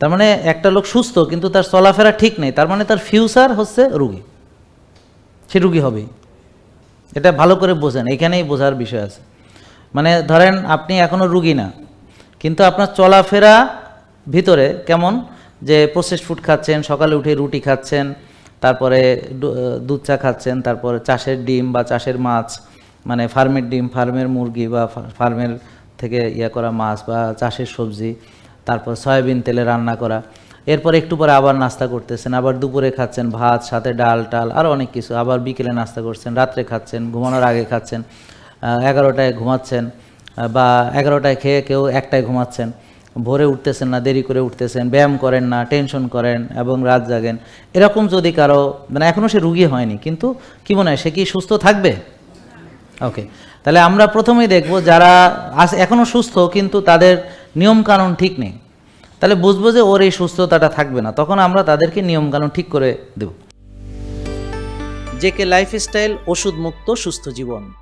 তার মানে একটা লোক সুস্থ, কিন্তু তার চলাফেরা ঠিক নেই। তার মানে তার ফিউচার হচ্ছে রুগী। সে রুগী হবেই। এটা ভালো করে বোঝেন, এখানেই বোঝার বিষয় আছে। মানে ধরেন আপনি এখনও রুগী না, কিন্তু আপনার চলাফেরা ভিতরে কেমন? যে প্রসেস ফুড খাচ্ছেন, সকালে উঠে রুটি খাচ্ছেন, তারপরে দুধ চা খাচ্ছেন, তারপরে চাষের ডিম বা চাষের মাছ মানে ফার্মের ডিম ফার্মের মুরগি বা ফার্মের থেকে ইয়া করা মাছ বা চাষের সবজি। তারপর সয়াবিন তেলে রান্না করা। এরপর একটু পরে আবার নাস্তা করতেছেন, আবার দুপুরে খাচ্ছেন ভাত, সাথে ডাল টাল আরও অনেক কিছু। আবার বিকেলে নাস্তা করছেন, রাত্রে খাচ্ছেন, ঘুমানোর আগে খাচ্ছেন এগারোটায় ঘুমাচ্ছেন বা এগারোটায় খেয়ে কেউ একটায় ঘুমাচ্ছেন। ভোরে উঠতেছেন না, দেরি করে উঠতেছেন, ব্যায়াম করেন না, টেনশন করেন এবং রাত জাগেন। এরকম যদি কারও মানে এখনও সে রুগী হয়নি, কিন্তু কি মনে হয়, সে কি সুস্থ থাকবে? ওকে তাহলে আমরা প্রথমেই দেখব যারা আস এখনও সুস্থ, কিন্তু তাদের নিয়মকানুন ঠিক নেই। তাহলে বুঝব যে ওর এই সুস্থতাটা থাকবে না। তখন আমরা তাদেরকে নিয়মকানুন ঠিক করে দেব। জেকে লাইফস্টাইল ওষুধ মুক্ত সুস্থ জীবন।